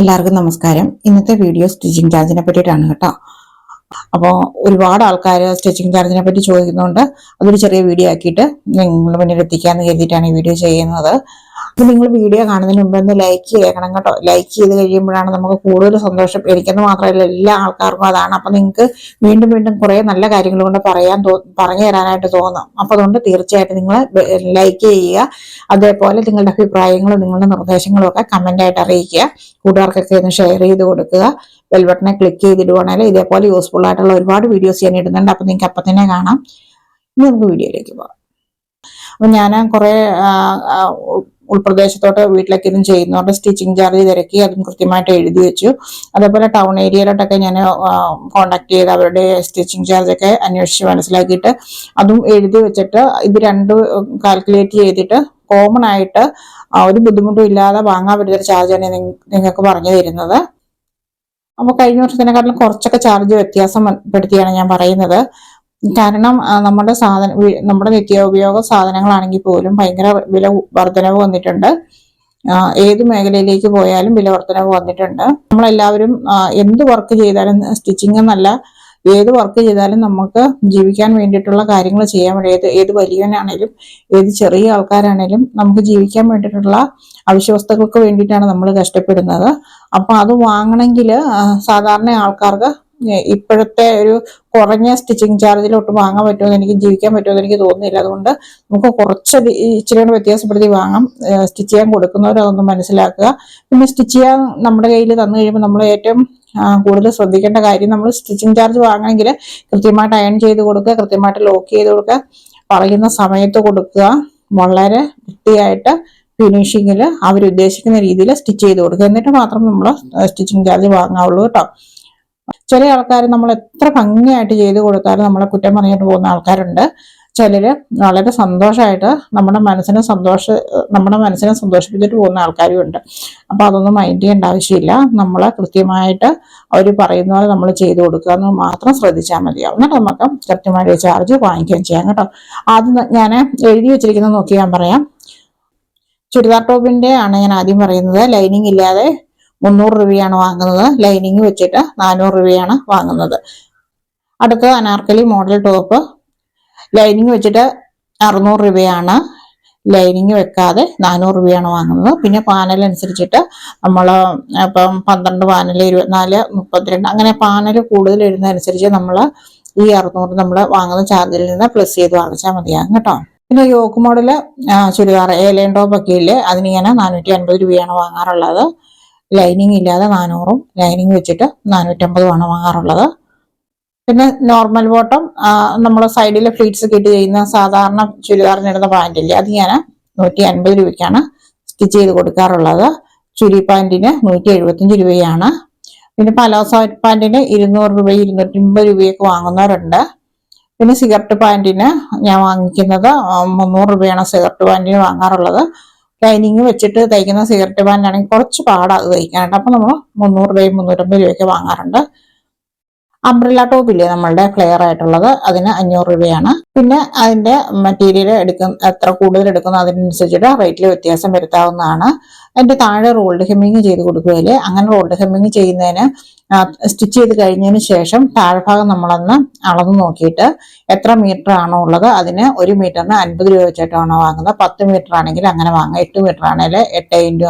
എല്ലാവർക്കും നമസ്കാരം. ഇന്നത്തെ വീഡിയോ സ്റ്റിച്ചിങ് ചാർജിനെ പറ്റിയിട്ടാണ് കേട്ടോ. അപ്പോൾ ഒരുപാട് ആൾക്കാർ സ്റ്റിച്ചിങ് ചാർജിനെ പറ്റി ചോദിക്കുന്നതുകൊണ്ട് അതൊരു ചെറിയ വീഡിയോ ആക്കിയിട്ട് നിങ്ങളുടെ മുന്നിൽ എത്തിക്കാമെന്ന് കരുതിയിട്ടാണ് ഈ വീഡിയോ ചെയ്യുന്നത്. അപ്പോൾ നിങ്ങൾ വീഡിയോ കാണുന്നതിന് മുമ്പ് ഒന്ന് ലൈക്ക് ചെയ്യണം കേട്ടോ. ലൈക്ക് ചെയ്ത് കഴിയുമ്പോഴാണ് നമുക്ക് കൂടുതൽ സന്തോഷം. എനിക്കെന്ന് മാത്രമല്ല എല്ലാ ആൾക്കാർക്കും അതാണ്. അപ്പോൾ നിങ്ങൾക്ക് വീണ്ടും വീണ്ടും കുറേ നല്ല കാര്യങ്ങൾ കൊണ്ട് പറയാൻ പറഞ്ഞു തരാനായിട്ട് തോന്നാം. അപ്പോൾ അതുകൊണ്ട് തീർച്ചയായിട്ടും നിങ്ങൾ ലൈക്ക് ചെയ്യുക. അതേപോലെ നിങ്ങളുടെ അഭിപ്രായങ്ങളും നിങ്ങളുടെ നിർദ്ദേശങ്ങളും ഒക്കെ കമന്റ് ആയിട്ട് അറിയിക്കുക. കൂട്ടുകാർക്കൊക്കെ ഒന്ന് ഷെയർ ചെയ്ത് കൊടുക്കുക. ബെൽ ബട്ടനെ ക്ലിക്ക് ചെയ്തിടുവാണെങ്കിൽ ഇതേപോലെ യൂസ്ഫുൾ ആയിട്ടുള്ള ഒരുപാട് വീഡിയോസ് ഞാൻ ഇടുന്നുണ്ട്. അപ്പോൾ നിങ്ങൾക്ക് അപ്പം തന്നെ കാണാം. ഇനി നമുക്ക് വീഡിയോയിലേക്ക് പോകാം. അപ്പം ഞാൻ കുറേ ഉൾപ്രദേശത്തോട്ട് വീട്ടിലേക്ക് ഇതും ചെയ്യുന്നതുകൊണ്ട് സ്റ്റിച്ചിങ് ചാർജ് തിരക്കി അതും കൃത്യമായിട്ട് എഴുതി വെച്ചു. അതേപോലെ ടൗൺ ഏരിയയിലോട്ടൊക്കെ ഞാൻ കോണ്ടാക്ട് ചെയ്ത് അവരുടെ സ്റ്റിച്ചിങ് ചാർജൊക്കെ അന്വേഷിച്ച് മനസ്സിലാക്കിയിട്ട് അതും എഴുതി വെച്ചിട്ട് ഇത് രണ്ട് കാൽക്കുലേറ്റ് ചെയ്തിട്ട് കോമൺ ആയിട്ട് ഒരു ബുദ്ധിമുട്ടും ഇല്ലാതെ വാങ്ങാൻ പറ്റുന്ന ചാർജ് ചാർജാണ് നിങ്ങൾക്ക് പറഞ്ഞു തരുന്നത്. അപ്പോൾ കഴിഞ്ഞ വർഷത്തിനെക്കാട്ടിലും കുറച്ചൊക്കെ ചാർജ് വ്യത്യാസം പെടുത്തിയാണ് ഞാൻ പറയുന്നത്. കാരണം നമ്മുടെ സാധന നമ്മുടെ നിത്യോപയോഗ സാധനങ്ങളാണെങ്കിൽ പോലും ഭയങ്കര വില വർധനവ് വന്നിട്ടുണ്ട്. ഏത് മേഖലയിലേക്ക് പോയാലും വില വർധനവ് വന്നിട്ടുണ്ട്. നമ്മളെല്ലാവരും എന്ത് വർക്ക് ചെയ്താലും സ്റ്റിച്ചിങ് എന്നല്ല ഏത് വർക്ക് ചെയ്താലും നമുക്ക് ജീവിക്കാൻ വേണ്ടിയിട്ടുള്ള കാര്യങ്ങൾ ചെയ്യാൻ വേണ്ടി ഏത് ഏത് വലിയവനാണേലും ഏത് ചെറിയ ആൾക്കാരാണേലും നമുക്ക് ജീവിക്കാൻ വേണ്ടിയിട്ടുള്ള ആവശ്യവസ്തുക്കൾക്ക് വേണ്ടിയിട്ടാണ് നമ്മൾ കഷ്ടപ്പെടുന്നത്. അപ്പോൾ അത് വാങ്ങണമെങ്കിൽ സാധാരണ ആൾക്കാർക്ക് ഇപ്പോഴത്തെ ഒരു കുറഞ്ഞ സ്റ്റിച്ചിങ് ചാർജിലോട്ട് വാങ്ങാൻ പറ്റുമെന്ന് എനിക്ക് ജീവിക്കാൻ പറ്റുമോ എന്ന് എനിക്ക് തോന്നുന്നില്ല. അതുകൊണ്ട് നമുക്ക് കുറച്ച് ഇച്ചിരി കൂടെ വ്യത്യാസപ്പെടുത്തി വാങ്ങാം. സ്റ്റിച്ച് ചെയ്യാൻ കൊടുക്കുന്നവർ അതൊന്ന് മനസ്സിലാക്കുക. പിന്നെ സ്റ്റിച്ച് ചെയ്യാൻ നമ്മുടെ കയ്യിൽ തന്നു കഴിയുമ്പോൾ നമ്മൾ ഏറ്റവും കൂടുതൽ ശ്രദ്ധിക്കേണ്ട കാര്യം നമ്മൾ സ്റ്റിച്ചിങ് ചാർജ് വാങ്ങണമെങ്കിൽ കൃത്യമായിട്ട് അയൺ ചെയ്ത് കൊടുക്കുക കൃത്യമായിട്ട് ലോക്ക് ചെയ്ത് കൊടുക്കുക പറയുന്ന സമയത്ത് കൊടുക്കുക. വളരെ വൃത്തിയായിട്ട് ഫിനിഷിങ്ങിൽ അവരുദ്ദേശിക്കുന്ന രീതിയിൽ സ്റ്റിച്ച് ചെയ്ത് കൊടുക്കുക. എന്നിട്ട് മാത്രം നമ്മൾ സ്റ്റിച്ചിങ് ചാർജ് വാങ്ങാവുള്ളൂ കേട്ടോ. ചില ആൾക്കാർ നമ്മൾ എത്ര ഭംഗിയായിട്ട് ചെയ്ത് കൊടുത്താലും നമ്മളെ കുറ്റം പറഞ്ഞിട്ട് പോകുന്ന ആൾക്കാരുണ്ട്. ചിലര് വളരെ സന്തോഷമായിട്ട് നമ്മുടെ മനസ്സിനെ സന്തോഷ നമ്മുടെ മനസ്സിനെ സന്തോഷിപ്പിച്ചിട്ട് പോകുന്ന ആൾക്കാരും ഉണ്ട്. അപ്പൊ അതൊന്നും മൈൻഡ് ചെയ്യേണ്ട ആവശ്യമില്ല. നമ്മൾ കൃത്യമായിട്ട് അവർ പറയുന്ന പോലെ നമ്മൾ ചെയ്തു കൊടുക്കുക എന്ന് മാത്രം ശ്രദ്ധിച്ചാൽ മതിയാവും. എന്നിട്ട് നമുക്ക് കൃത്യമായിട്ട് ചാർജ് വാങ്ങിക്കുകയും ചെയ്യാം കേട്ടോ. ആദ്യം ഞാൻ എഴുതി വെച്ചിരിക്കുന്നത് നോക്കി ഞാൻ പറയാം. ചുരിദാർ ടോപ്പിന്റെ ആണ് ഞാൻ ആദ്യം പറയുന്നത്. ലൈനിങ് ഇല്ലാതെ മുന്നൂറ് രൂപയാണ് വാങ്ങുന്നത്. ലൈനിങ് വെച്ചിട്ട് നാനൂറ് രൂപയാണ് വാങ്ങുന്നത്. അടുത്ത അനാർക്കലി മോഡൽ ടോപ്പ് ലൈനിങ് വെച്ചിട്ട് അറുന്നൂറ് രൂപയാണ്. ലൈനിങ് വെക്കാതെ നാനൂറ് രൂപയാണ് വാങ്ങുന്നത്. പിന്നെ പാനൽ അനുസരിച്ചിട്ട് നമ്മൾ ഇപ്പം പന്ത്രണ്ട് പാനൽ ഇരുപത്തിനാല് മുപ്പത്തിരണ്ട് അങ്ങനെ പാനൽ കൂടുതൽ ഇടുന്നതനുസരിച്ച് നമ്മൾ ഈ അറുന്നൂറ് നമ്മൾ വാങ്ങുന്ന ചാർജിൽ നിന്ന് പ്ലസ് ചെയ്ത് വാങ്ങിച്ചാൽ മതിയാകും കേട്ടോ. പിന്നെ yoke model churidar A line top ഒക്കെ ഇല്ലേ? അതിന് ഞാൻ നാനൂറ്റി അൻപത് രൂപയാണ് വാങ്ങാറുള്ളത്. ലൈനിങ് ഇല്ലാതെ നാനൂറും ലൈനിങ് വെച്ചിട്ട് നാനൂറ്റമ്പതുമാണ് വാങ്ങാറുള്ളത്. പിന്നെ നോർമൽ ബോട്ടം നമ്മൾ സൈഡിൽ ഫ്ലീറ്റ്സ് കിട്ടി ചെയ്യുന്ന സാധാരണ ചുരിദാറിനിടുന്ന പാന്റില്ലേ അത് ഞാൻ നൂറ്റി അൻപത് രൂപയ്ക്കാണ് സ്റ്റിച്ച് ചെയ്ത് കൊടുക്കാറുള്ളത്. ചുരി പാന്റിന് നൂറ്റി എഴുപത്തഞ്ച് രൂപയാണ്. പിന്നെ പലോസ പാന്റിന് ഇരുന്നൂറ് രൂപ ഇരുന്നൂറ്റി അമ്പത് രൂപയൊക്കെ വാങ്ങുന്നവരുണ്ട്. പിന്നെ സിഗർട്ട് പാന്റിന് ഞാൻ വാങ്ങിക്കുന്നത് മുന്നൂറ് രൂപയാണ് സിഗർട്ട് പാന്റിന് വാങ്ങാറുള്ളത്. ലൈനിങ് വെച്ചിട്ട് തയ്ക്കുന്ന സിഗരറ്റ് പാന്റാണെങ്കിൽ കുറച്ച് പാടാണ് അത് തയ്ക്കാനായിട്ട്. അപ്പം നമ്മൾ മുന്നൂറ് രൂപയും മുന്നൂറ്റമ്പത് രൂപയൊക്കെ വാങ്ങാറുണ്ട്. അംബ്രല്ല ടോപ്പ് ഇല്ലേ നമ്മളുടെ? ക്ലിയർ ആയിട്ടുള്ളത്. അതിന് അഞ്ഞൂറ് രൂപയാണ്. പിന്നെ അതിന്റെ മെറ്റീരിയൽ എടുക്കുന്ന എത്ര കൂടുതൽ എടുക്കുന്നു അതിനനുസരിച്ചിട്ട് റേറ്റിൽ വ്യത്യാസം വരുത്താവുന്നതാണ്. അതിന്റെ താഴെ റോൾഡ് ഹെമ്മിങ് ചെയ്ത് കൊടുക്കുകയില്ലേ? അങ്ങനെ റോൾഡ് ഹെമ്മിങ് ചെയ്യുന്നതിന് സ്റ്റിച്ച് ചെയ്ത് കഴിഞ്ഞതിന് ശേഷം താഴ്ഭാഗം നമ്മളൊന്ന് അളന്ന് നോക്കിയിട്ട് എത്ര മീറ്റർ ആണോ ഉള്ളത് അതിന് ഒരു മീറ്ററിന് അൻപത് രൂപ വെച്ചിട്ടാണോ വാങ്ങുന്നത്. പത്ത് മീറ്റർ ആണെങ്കിൽ അങ്ങനെ വാങ്ങാം എട്ട് മീറ്റർ ആണെങ്കിൽ എട്ട് ഇന്റു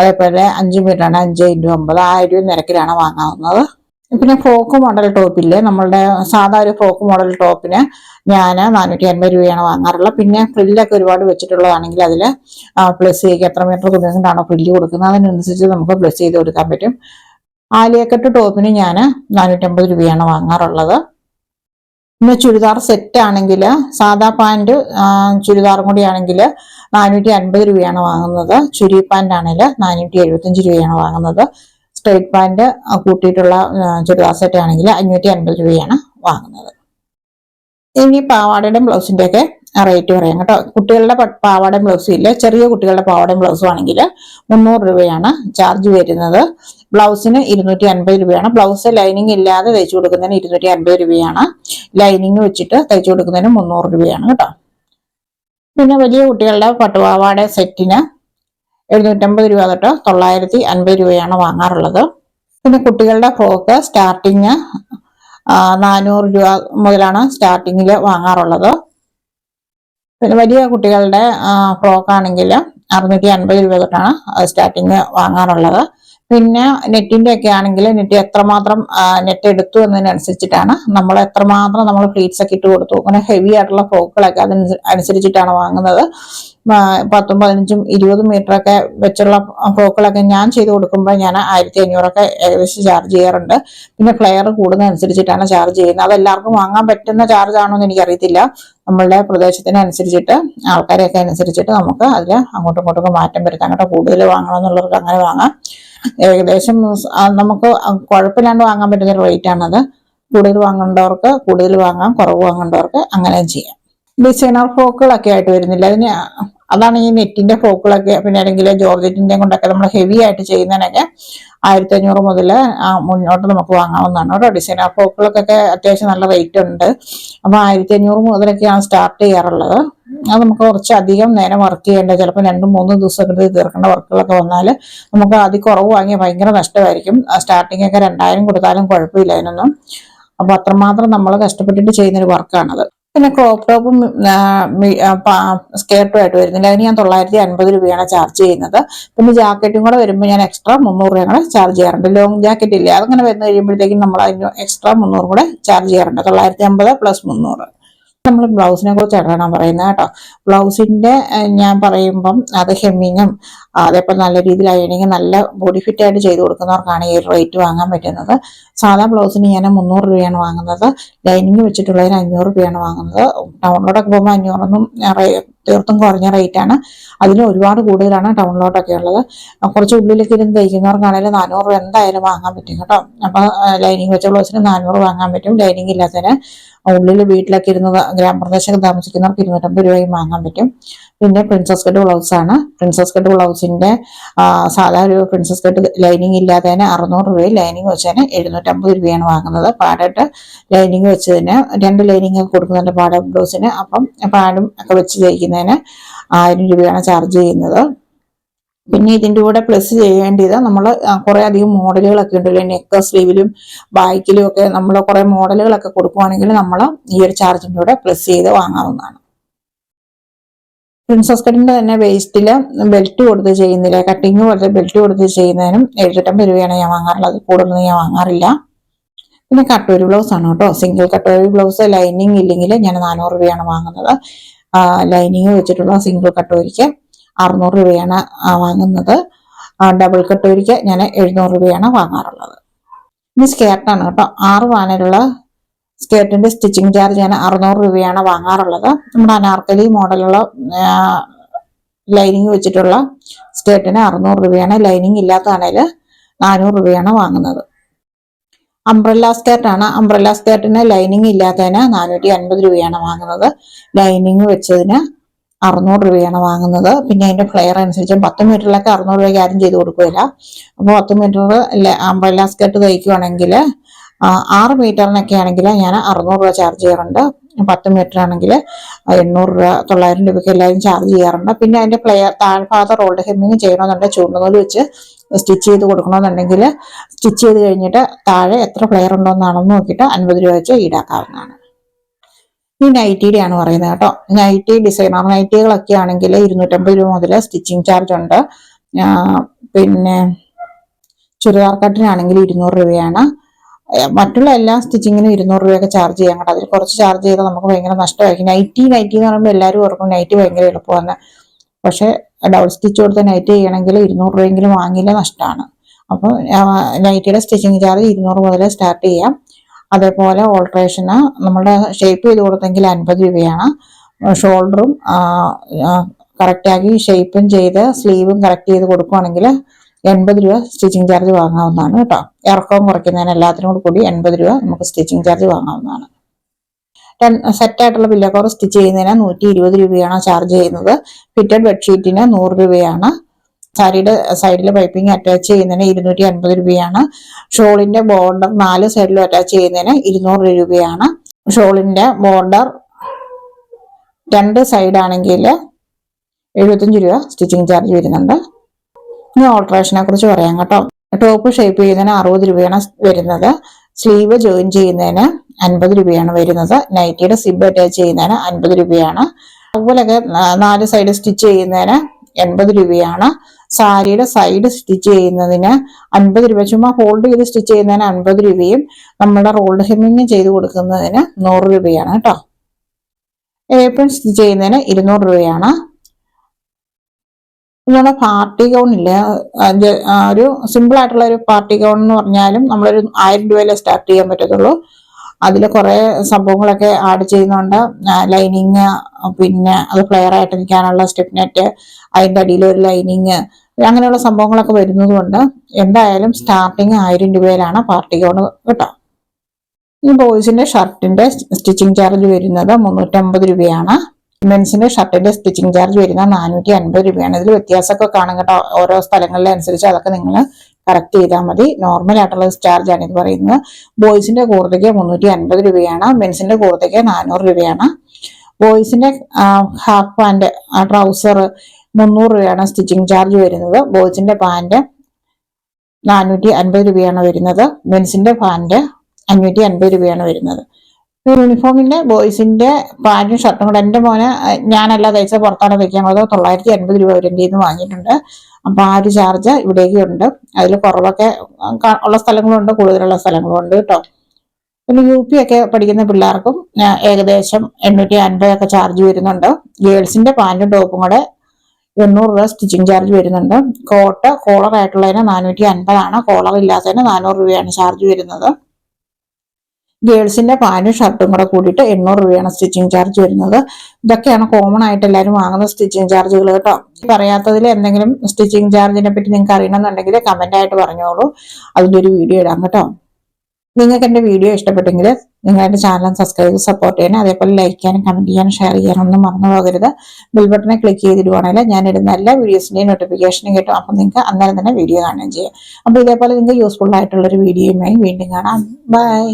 അതേപോലെ അഞ്ച് മീറ്റർ ആണെങ്കിൽ അഞ്ച് ഇന്റു അമ്പത് ആ രൂപ നിരക്കിലാണ് വാങ്ങാവുന്നത്. പിന്നെ ഫ്രോക്ക് മോഡൽ ടോപ്പില്ലേ നമ്മളുടെ സാധാ ഒരു ഫ്രോക്ക് മോഡൽ ടോപ്പിന് ഞാൻ നാനൂറ്റി അൻപത് രൂപയാണ് വാങ്ങാറുള്ളത്. പിന്നെ ഫ്രില്ലൊക്കെ ഒരുപാട് വെച്ചിട്ടുള്ളതാണെങ്കിൽ അതിൽ പ്ലസ് ചെയ്യിക്കുക എത്ര മീറ്റർ തുണി കൊണ്ടാണോ ഫ്രില്ല് കൊടുക്കുന്നത്? അതിനനുസരിച്ച് നമുക്ക് പ്ലസ് ചെയ്ത് കൊടുക്കാൻ പറ്റും. ആലിയക്കെട്ട് ടോപ്പിന് ഞാൻ നാനൂറ്റമ്പത് രൂപയാണ് വാങ്ങാറുള്ളത്. പിന്നെ ചുരിദാർ സെറ്റ് ആണെങ്കിൽ സാധാ പാന്റ് ചുരിദാറും കൂടി ആണെങ്കിൽ നാനൂറ്റി അൻപത് രൂപയാണ് വാങ്ങുന്നത്. ചുരി പാന്റ് ആണെങ്കിൽ നാനൂറ്റി എഴുപത്തഞ്ച് രൂപയാണ് വാങ്ങുന്നത്. സ്ട്രൈറ്റ് പാന്റ് കൂട്ടിയിട്ടുള്ള ചുരിദാർ സെറ്റ് ആണെങ്കിൽ അഞ്ഞൂറ്റി അൻപത് രൂപയാണ് വാങ്ങുന്നത്. ഇനി പാവാടയുടെയും ബ്ലൗസിന്റെ ഒക്കെ റേറ്റ് പറയാം കേട്ടോ. കുട്ടികളുടെ പാവാടയും ബ്ലൗസും ഇല്ല? ചെറിയ കുട്ടികളുടെ പാവാടയും ബ്ലൗസും ആണെങ്കിൽ മുന്നൂറ് രൂപയാണ് ചാർജ് വരുന്നത്. ബ്ലൗസിന് ഇരുന്നൂറ്റി അൻപത് രൂപയാണ്. ബ്ലൗസ് ലൈനിങ് ഇല്ലാതെ തയ്ച്ചു കൊടുക്കുന്നതിന് ഇരുന്നൂറ്റി അൻപത് രൂപയാണ്. ലൈനിങ് വെച്ചിട്ട് തയ്ച്ചു കൊടുക്കുന്നതിന് മുന്നൂറ് രൂപയാണ് കേട്ടോ. പിന്നെ വലിയ കുട്ടികളുടെ പട്ടുപാവാട സെറ്റിന് എഴുന്നൂറ്റമ്പത് രൂപ തൊട്ട് തൊള്ളായിരത്തി അൻപത് രൂപയാണ് വാങ്ങാറുള്ളത്. പിന്നെ കുട്ടികളുടെ ഫ്രോക്ക് സ്റ്റാർട്ടിങ് നാനൂറ് രൂപ മുതലാണ് സ്റ്റാർട്ടിങ്ങിൽ വാങ്ങാറുള്ളത്. പിന്നെ വലിയ കുട്ടികളുടെ ഫ്രോക്കാണെങ്കിൽ അറുന്നൂറ്റി അൻപത് രൂപ തൊട്ടാണ് സ്റ്റാർട്ടിങ് വാങ്ങാറുള്ളത്. പിന്നെ നെറ്റിന്റെ ഒക്കെ ആണെങ്കിൽ നെറ്റ് എത്രമാത്രം നെറ്റ് എടുത്തു എന്നതിനനുസരിച്ചിട്ടാണ് നമ്മൾ എത്രമാത്രം നമ്മൾ ഫ്ലീറ്റ്സ് ഒക്കെ ഇട്ട് കൊടുത്തു. അങ്ങനെ ഹെവി ആയിട്ടുള്ള ഫ്രോക്കുകളൊക്കെ അതിന് അനുസരിച്ചിട്ടാണ് വാങ്ങുന്നത്. പത്തും പതിനഞ്ചും ഇരുപതും മീറ്റർ ഒക്കെ വെച്ചുള്ള ഫ്രോക്കുകളൊക്കെ ഞാൻ ചെയ്ത് കൊടുക്കുമ്പോൾ ഞാൻ ആയിരത്തി അഞ്ഞൂറൊക്കെ ഏകദേശം ചാർജ് ചെയ്യാറുണ്ട്. പിന്നെ ഫ്ലെയർ കൂടുന്നതനുസരിച്ചിട്ടാണ് ചാർജ് ചെയ്യുന്നത്. അത് എല്ലാവർക്കും വാങ്ങാൻ പറ്റുന്ന ചാർജ് ആണോ എന്ന് എനിക്കറിയത്തില്ല. നമ്മളുടെ പ്രദേശത്തിനനുസരിച്ചിട്ട് ആൾക്കാരെയൊക്കെ അനുസരിച്ചിട്ട് നമുക്ക് അതിൽ അങ്ങോട്ടും ഇങ്ങോട്ടൊക്കെ മാറ്റം വരുത്താം കേട്ടോ. കൂടുതൽ വാങ്ങണമെന്നുള്ളവർക്ക് അങ്ങനെ വാങ്ങാം. ഏകദേശം നമുക്ക് കുഴപ്പമില്ലാണ്ട് വാങ്ങാൻ പറ്റുന്ന റേറ്റ് ആണത് കൂടുതൽ വാങ്ങേണ്ടവർക്ക് കൂടുതൽ വാങ്ങാം കുറവ് വാങ്ങേണ്ടവർക്ക് അങ്ങനെയും ചെയ്യാം. ഡിസൈനർ ഫ്രോക്കുകളൊക്കെ ആയിട്ട് വരുന്നില്ല. അതിന് അതാണ് ഈ നെറ്റിന്റെ ഫ്രോക്കുകളൊക്കെ പിന്നെ അല്ലെങ്കിൽ ജോർജറ്റിന്റെയും കൊണ്ടൊക്കെ നമ്മൾ ഹെവി ആയിട്ട് ചെയ്യുന്നതിനൊക്കെ ആയിരത്തി അഞ്ഞൂറ് മുതൽ മുന്നോട്ട് നമുക്ക് വാങ്ങാവുന്നതാണ് കേട്ടോ. ഡിസൈനർ ഫ്രോക്കുകൾക്കൊക്കെ അത്യാവശ്യം നല്ല റേറ്റ് ഉണ്ട്. അപ്പോൾ ആയിരത്തി അഞ്ഞൂറ് മുതലൊക്കെയാണ് സ്റ്റാർട്ട് ചെയ്യാറുള്ളത്. അത് നമുക്ക് കുറച്ച് അധികം നേരം വർക്ക് ചെയ്യേണ്ട ചിലപ്പോൾ രണ്ടും മൂന്നും ദിവസമൊക്കെ തീർക്കേണ്ട വർക്കുകളൊക്കെ വന്നാൽ നമുക്ക് അതി കുറവ് വാങ്ങിയാൽ ഭയങ്കര നഷ്ടമായിരിക്കും. സ്റ്റാർട്ടിംഗ് ഒക്കെ രണ്ടായിരം കൊടുത്താലും കുഴപ്പമില്ല അതിനൊന്നും. അപ്പൊ അത്രമാത്രം നമ്മൾ കഷ്ടപ്പെട്ടിട്ട് ചെയ്യുന്ന ഒരു വർക്കാണത് പിന്നെ ക്രോപ്പ് ടോപ്പും സ്കേർട്ടും ആയിട്ട് വരുന്നില്ല അതിന് ഞാൻ തൊള്ളായിരത്തി അൻപത് രൂപയാണ് ചാർജ് ചെയ്യുന്നത്. പിന്നെ ജാക്കറ്റും കൂടെ വരുമ്പോൾ ഞാൻ എക്സ്ട്രാ മുന്നൂറ് രൂപ ചാർജ് ചെയ്യാറുണ്ട്. ലോങ് ജാക്കറ്റ് ഇല്ല? അതങ്ങനെ വരുന്ന കഴിയുമ്പോഴത്തേക്കും നമ്മൾ അതിന് എക്സ്ട്രാ മുന്നൂറ് കൂടെ ചാർജ് ചെയ്യാറുണ്ട്. തൊള്ളായിരത്തി അമ്പത് പ്ലസ് മുന്നൂറ്. നമ്മൾ ബ്ലൗസിനെ കുറിച്ചാണ് പറയുന്നത് കേട്ടോ. ബ്ലൗസിന്റെ ഞാൻ പറയുമ്പം അത് ഹെമ്മിങ്ങും അതേപോലെ നല്ല രീതിയിൽ അയണിങ് നല്ല ബോഡി ഫിറ്റ് ആയിട്ട് ചെയ്ത് കൊടുക്കുന്നവർക്കാണ് ഈ റേറ്റ് വാങ്ങാൻ പറ്റുന്നത്. സാധാ ബ്ലൗസിന് ഞാൻ മുന്നൂറ് രൂപയാണ് വാങ്ങുന്നത്. ലൈനിങ് വെച്ചിട്ടുള്ളതിന് അഞ്ഞൂറ് രൂപയാണ് വാങ്ങുന്നത്. ടൗണിലോട്ടൊക്കെ പോകുമ്പോൾ അഞ്ഞൂറൊന്നും തീർത്തും കുറഞ്ഞ റേറ്റ് ആണ്. അതിന് ഒരുപാട് കൂടുതലാണ് ടൗണിലോട്ടൊക്കെ ഉള്ളത് കുറച്ച് ഉള്ളിലേക്ക് ഇരുന്ന് തയ്ക്കുന്നവർക്കാണെങ്കിൽ നാനൂറ് രൂപ എന്തായാലും വാങ്ങാൻ പറ്റും കേട്ടോ. അപ്പൊ ലൈനിങ് വെച്ച ബ്ലൗസിന് നാനൂറ് വാങ്ങാൻ പറ്റും. ലൈനിങ് ഇല്ലാത്തതിന് ഉള്ളിൽ വീട്ടിലൊക്കെ ഇരുന്ന് ഗ്രാമപ്രദേശമൊക്കെ താമസിക്കുന്നവർക്ക് ഇരുന്നൂറ്റമ്പത് രൂപയും വാങ്ങാൻ പറ്റും. പിന്നെ പ്രിൻസസ് കട്ട് ബ്ലൗസ് ആണ്. പ്രിൻസസ് കട്ട് ബ്ലൗസിന്റെ സാധാ ഒരു പ്രിൻസസ് കട്ട് ലൈനിങ് ഇല്ലാത്തതിന് അറുന്നൂറ് രൂപയും ലൈനിങ് വെച്ചതിന് എഴുന്നൂറ്റമ്പത് രൂപയാണ് വാങ്ങുന്നത്. പാഡിട്ട് ലൈനിങ് വെച്ചതിന് രണ്ട് ലൈനിങ് ഒക്കെ കൊടുക്കുന്നുണ്ട് പാട ബ്ലൗസിന് അപ്പം പാഡും ഒക്കെ വെച്ച് തയ്ക്കുന്നതിന് ആയിരം രൂപയാണ് ചാർജ് ചെയ്യുന്നത്. പിന്നെ ഇതിന്റെ കൂടെ പ്ലസ് ചെയ്യേണ്ടത് നമ്മൾ കുറെ അധികം മോഡലുകളൊക്കെ ഉണ്ട്. നെക്ക് സ്ലീവിലും ബാക്കിലും ഒക്കെ നമ്മൾ കുറേ മോഡലുകളൊക്കെ കൊടുക്കുവാണെങ്കിൽ നമ്മൾ ഈ ഒരു ചാർജിന്റെ കൂടെ പ്ലസ് ചെയ്ത് വാങ്ങാവുന്നതാണ്. പ്രിൻസസ് കട്ടിന്റെ തന്നെ വേസ്റ്റിൽ ബെൽറ്റ് കൊടുത്ത് ചെയ്യുന്നില്ല. കട്ടിങ് പോലത്തെ ബെൽറ്റ് കൊടുത്ത് ചെയ്യുന്നതിനും എഴുതിട്ടം രൂപയാണ് ഞാൻ വാങ്ങാറുള്ളത്. കൂടുതലൊന്നും ഞാൻ വാങ്ങാറില്ല. പിന്നെ കട്ടോരി ബ്ലൗസ് ആണ് കേട്ടോ. സിംഗിൾ കട്ടോരി ബ്ലൗസ് ലൈനിങ് ഇല്ലെങ്കിൽ ഞാൻ നാനൂറ് രൂപയാണ് വാങ്ങുന്നത്. ലൈനിങ് വെച്ചിട്ടുള്ള സിംഗിൾ കട്ടോരിക്ക് അറുന്നൂറ് രൂപയാണ് വാങ്ങുന്നത്. ഡബിൾ കട്ടോരിക്ക് ഞാൻ എഴുന്നൂറ് രൂപയാണ് വാങ്ങാറുള്ളത്. ഇനി സ്കേർട്ടാണ് കേട്ടോ. ആറ് വാനലുള്ള സ്കേർട്ടിന്റെ സ്റ്റിച്ചിങ് ചാർജ് ഞാൻ അറുന്നൂറ് രൂപയാണ് വാങ്ങാറുള്ളത്. നമ്മുടെ അനാർക്കലി മോഡലുള്ള ലൈനിങ് വെച്ചിട്ടുള്ള സ്കേർട്ടിന് അറുന്നൂറ് രൂപയാണ്. ലൈനിങ് ഇല്ലാത്തതാണെങ്കിൽ നാനൂറ് രൂപയാണ് വാങ്ങുന്നത്. അംബ്രല്ല സ്കേർട്ടാണ്. അംബ്രല്ല സ്കേർട്ടിന് ലൈനിങ് ഇല്ലാത്തതിന് നാനൂറ്റി അൻപത് രൂപയാണ് വാങ്ങുന്നത്. ലൈനിങ് വെച്ചതിന് അറുന്നൂറ് രൂപയാണ് വാങ്ങുന്നത്. പിന്നെ അതിന്റെ ഫ്ലെയർ അനുസരിച്ച് പത്ത് മീറ്ററിലൊക്കെ അറുന്നൂറ് രൂപയ്ക്ക് ആരും ചെയ്ത് കൊടുക്കില്ല അപ്പോൾ പത്ത് മീറ്റർ അംബ്രല്ല സ്കേർട്ട് തയ്ക്കുവാണെങ്കിൽ ആറ് മീറ്ററിനൊക്കെ ആണെങ്കിൽ ഞാൻ അറുന്നൂറ് രൂപ ചാർജ് ചെയ്യാറുണ്ട്. പത്ത് മീറ്റർ ആണെങ്കിൽ എണ്ണൂറ് രൂപ തൊള്ളായിരം രൂപയ്ക്ക് എല്ലാവരും ചാർജ് ചെയ്യാറുണ്ട്. പിന്നെ അതിന്റെ പ്ലെയർ താഴ്ഭാഗത്ത് റോൾഡ് ഹെമ്മിങ് ചെയ്യണമെന്നുണ്ടെങ്കിൽ ചൂണ്ടുനൂൽ വെച്ച് സ്റ്റിച്ച് ചെയ്ത് കൊടുക്കണമെന്നുണ്ടെങ്കിൽ സ്റ്റിച്ച് ചെയ്ത് കഴിഞ്ഞിട്ട് താഴെ എത്ര പ്ലെയർ ഉണ്ടോ എന്ന് നോക്കിയിട്ട് അൻപത് രൂപ വെച്ച് ഈടാക്കാവുന്നതാണ്. ഈ നൈറ്റിയുടെ ആണ് പറയുന്നത് കേട്ടോ. നൈറ്റി ഡിസൈനർ നൈറ്റികളൊക്കെ ആണെങ്കിൽ ഇരുന്നൂറ്റമ്പത് രൂപ മുതൽ സ്റ്റിച്ചിങ് ചാർജ് ഉണ്ട്. പിന്നെ ചുരിദാർ കട്ടിനാണെങ്കിൽ ഇരുന്നൂറ് രൂപയാണ്. മറ്റുള്ള എല്ലാ സ്റ്റിച്ചിങ്ങിനും ഇരുന്നൂറ് രൂപയൊക്കെ ചാർജ് ചെയ്യാൻ കേട്ടോ അതിൽ കുറച്ച് ചാർജ് ചെയ്താൽ നമുക്ക് ഭയങ്കര നഷ്ടമായിരിക്കും. നൈറ്റി നൈറ്റി എന്ന് പറയുമ്പോൾ എല്ലാവരും ഓർക്കും നൈറ്റി ഭയങ്കര എളുപ്പമാണ് പക്ഷേ ഡബിൾ സ്റ്റിച്ച് കൊടുത്ത് നൈറ്റ് ചെയ്യണമെങ്കിൽ ഇരുന്നൂറ് രൂപയെങ്കിലും വാങ്ങിയില്ല നഷ്ടമാണ്. അപ്പോൾ നൈറ്റിയുടെ സ്റ്റിച്ചിങ് ചാർജ് ഇരുന്നൂറ് മുതൽ സ്റ്റാർട്ട് ചെയ്യാം. അതേപോലെ ഓൾട്രേഷന് നമ്മുടെ ഷേപ്പ് ചെയ്ത് കൊടുത്തെങ്കിൽ അൻപത് രൂപയാണ്. ഷോൾഡറും കറക്റ്റാക്കി ഷേപ്പും ചെയ്ത് സ്ലീവും കറക്റ്റ് ചെയ്ത് കൊടുക്കുവാണെങ്കിൽ എൺപത് രൂപ സ്റ്റിച്ചിങ് ചാർജ് വാങ്ങാവുന്നതാണ് കേട്ടോ. ഇറക്കവും കുറയ്ക്കുന്നതിന് എല്ലാത്തിനും കൂടി കൂടി എൺപത് രൂപ നമുക്ക് സ്റ്റിച്ചിങ് ചാർജ് വാങ്ങാവുന്നതാണ്. സെറ്റായിട്ടുള്ള പില്ലക്കോർ സ്റ്റിച്ച് ചെയ്യുന്നതിന് നൂറ്റി ഇരുപത് രൂപയാണ് ചാർജ് ചെയ്യുന്നത്. ഫിറ്റഡ് ബെഡ്ഷീറ്റിന് നൂറ് രൂപയാണ്. സാരിയുടെ സൈഡിൽ പൈപ്പിംഗ് അറ്റാച്ച് ചെയ്യുന്നതിന് ഇരുന്നൂറ്റി അൻപത് രൂപയാണ്. ഷോളിന്റെ ബോർഡർ നാല് സൈഡിലും അറ്റാച്ച് ചെയ്യുന്നതിന് ഇരുന്നൂറ് രൂപയാണ്. ഷോളിന്റെ ബോർഡർ രണ്ട് സൈഡാണെങ്കിൽ എഴുപത്തഞ്ച് രൂപ സ്റ്റിച്ചിങ് ചാർജ് വരുന്നുണ്ട്. ഇനി ഓൾട്രേഷനെ കുറിച്ച് പറയാം കേട്ടോ. ടോപ്പ് ഷേപ്പ് ചെയ്യുന്നതിന് അറുപത് രൂപയാണ് വരുന്നത്. സ്ലീവ് ജോയിൻ ചെയ്യുന്നതിന് അൻപത് രൂപയാണ് വരുന്നത്. നൈറ്റിയുടെ സിബ് അറ്റാച്ച് ചെയ്യുന്നതിന് അൻപത് രൂപയാണ്. അതുപോലെയൊക്കെ നാല് സൈഡ് സ്റ്റിച്ച് ചെയ്യുന്നതിന് എൺപത് രൂപയാണ്. സാരിയുടെ സൈഡ് സ്റ്റിച്ച് ചെയ്യുന്നതിന് അൻപത് രൂപ. ചുമ്മാ ഹോൾഡ് ചെയ്ത് സ്റ്റിച്ച് ചെയ്യുന്നതിന് അൻപത് രൂപയും നമ്മുടെ റോൾഡ് ഹെമ്മിങ് ചെയ്ത് കൊടുക്കുന്നതിന് നൂറ് രൂപയാണ് കേട്ടോ. ഏപ്രൺ സ്റ്റിച്ച് ചെയ്യുന്നതിന് ഇരുന്നൂറ് രൂപയാണ്. നമ്മുടെ പാർട്ടി ഗൗൺ ഇല്ല? ഒരു സിമ്പിൾ ആയിട്ടുള്ള ഒരു പാർട്ടി ഗൗൺ എന്ന് പറഞ്ഞാലും നമ്മളൊരു ആയിരം രൂപയിലെ സ്റ്റാർട്ട് ചെയ്യാൻ പറ്റത്തുള്ളൂ. അതിൽ കുറേ സംഭവങ്ങളൊക്കെ ആഡ് ചെയ്യുന്നുണ്ട്. ലൈനിങ് പിന്നെ അത് ഫ്ലെയർ ആയിട്ട് നിൽക്കാനുള്ള സ്റ്റെപ്പ് നെറ്റ് അതിന്റെ അടിയിൽ ഒരു ലൈനിങ് അങ്ങനെയുള്ള സംഭവങ്ങളൊക്കെ വരുന്നതുകൊണ്ട് എന്തായാലും സ്റ്റാർട്ടിങ് ആയിരം രൂപയിലാണ് പാർട്ടി ഗൗൺ കേട്ടോ. ഈ ബോയ്സിന്റെ ഷർട്ടിന്റെ സ്റ്റിച്ചിങ് ചാർജ് വരുന്നത് മുന്നൂറ്റമ്പത് രൂപയാണ്. മെൻസിന്റെ ഷർട്ടിന്റെ സ്റ്റിച്ചിങ് ചാർജ് വരുന്ന നാനൂറ്റി അൻപത് രൂപയാണ്. ഇതിൽ വ്യത്യാസമൊക്കെ കാണും കേട്ടോ. ഓരോ സ്ഥലങ്ങളിലെ അനുസരിച്ച് അതൊക്കെ നിങ്ങൾ കറക്റ്റ് ചെയ്താൽ മതി. നോർമൽ ആയിട്ടുള്ള ചാർജ് ആണ് ഇത് പറയുന്നത്. ബോയ്സിന്റെ കൂറത്തേക്ക് മുന്നൂറ്റി അൻപത് രൂപയാണ്. മെൻസിന്റെ കൂറത്തേക്ക് നാനൂറ് രൂപയാണ്. ബോയ്സിന്റെ ഹാഫ് പാന്റ് ട്രൗസർ മുന്നൂറ് രൂപയാണ് സ്റ്റിച്ചിങ് ചാർജ് വരുന്നത്. ബോയ്സിന്റെ പാന്റ് നാനൂറ്റി അൻപത് രൂപയാണ് വരുന്നത്. മെൻസിന്റെ പാന്റ് അഞ്ഞൂറ്റി അൻപത് രൂപയാണ് വരുന്നത്. യൂണിഫോമിന്റെ ബോയ്സിന്റെ പാന്റും ഷർട്ടും കൂടെ. എന്റെ മോനെ ഞാനല്ല തയ്ച്ച പുറത്താണ് തയ്ക്കാൻ പോയത് തൊള്ളായിരത്തി അൻപത് രൂപ ഒരു നിന്ന് വാങ്ങിയിട്ടുണ്ട്. അപ്പൊ ആ ഒരു ചാർജ് ഇവിടേക്ക് ഉണ്ട്. അതിൽ കുറവൊക്കെ ഉള്ള സ്ഥലങ്ങളുണ്ട് കൂടുതലുള്ള സ്ഥലങ്ങളും ഉണ്ട് കേട്ടോ. പിന്നെ യു പി ഒക്കെ പഠിക്കുന്ന പിള്ളേർക്കും ഏകദേശം എണ്ണൂറ്റി അൻപതൊക്കെ ചാർജ് വരുന്നുണ്ട്. ഗേൾസിന്റെ പാന്റും ടോപ്പും കൂടെ എണ്ണൂറ് രൂപ സ്റ്റിച്ചിങ് ചാർജ് വരുന്നുണ്ട്. കോട്ട് കോളർ ആയിട്ടുള്ളതിന് നാനൂറ്റി അൻപതാണ്. കോളർ ഇല്ലാത്തതിന് നാനൂറ് രൂപയാണ് ചാർജ് വരുന്നത്. ഗേൾസിന്റെ പാനും ഷർട്ടും കൂടെ കൂടിയിട്ട് എണ്ണൂറ് രൂപയാണ് സ്റ്റിച്ചിങ് ചാർജ് വരുന്നത്. ഇതൊക്കെയാണ് കോമൺ ആയിട്ട് എല്ലാവരും വാങ്ങുന്ന സ്റ്റിച്ചിങ് ചാർജുകൾ കേട്ടോ. പറയാത്തതിൽ എന്തെങ്കിലും സ്റ്റിച്ചിങ് ചാർജിനെ പറ്റി നിങ്ങൾക്ക് അറിയണമെന്നുണ്ടെങ്കിൽ കമന്റ് ആയിട്ട് പറഞ്ഞോളൂ. അതിന്റെ ഒരു വീഡിയോ ഇടാം കേട്ടോ. നിങ്ങൾക്ക് എന്റെ വീഡിയോ ഇഷ്ടപ്പെട്ടെങ്കിൽ എന്റെ ചാനൽ സബ്സ്ക്രൈബ് ചെയ്ത് സപ്പോർട്ട് ചെയ്യണം അതേപോലെ ലൈക്ക് ചെയ്യാനും കമന്റ് ചെയ്യാനും ഷെയർ ചെയ്യാനും ഒന്നും മറന്നു പോകരുത്. ബിൽ ബട്ടനെ ക്ലിക്ക് ചെയ്തിടുവാണെങ്കിൽ ഞാൻ ഇടുന്ന എല്ലാ വീഡിയോസിന്റെയും നോട്ടിഫിക്കേഷനും കിട്ടും. അപ്പം നിങ്ങൾക്ക് അന്നേരം തന്നെ വീഡിയോ കാണുകയും ചെയ്യാം. അപ്പോൾ ഇതേപോലെ നിങ്ങൾക്ക് യൂസ്ഫുൾ ആയിട്ടുള്ളൊരു വീഡിയോയുമായി വീണ്ടും കാണാം. ബൈ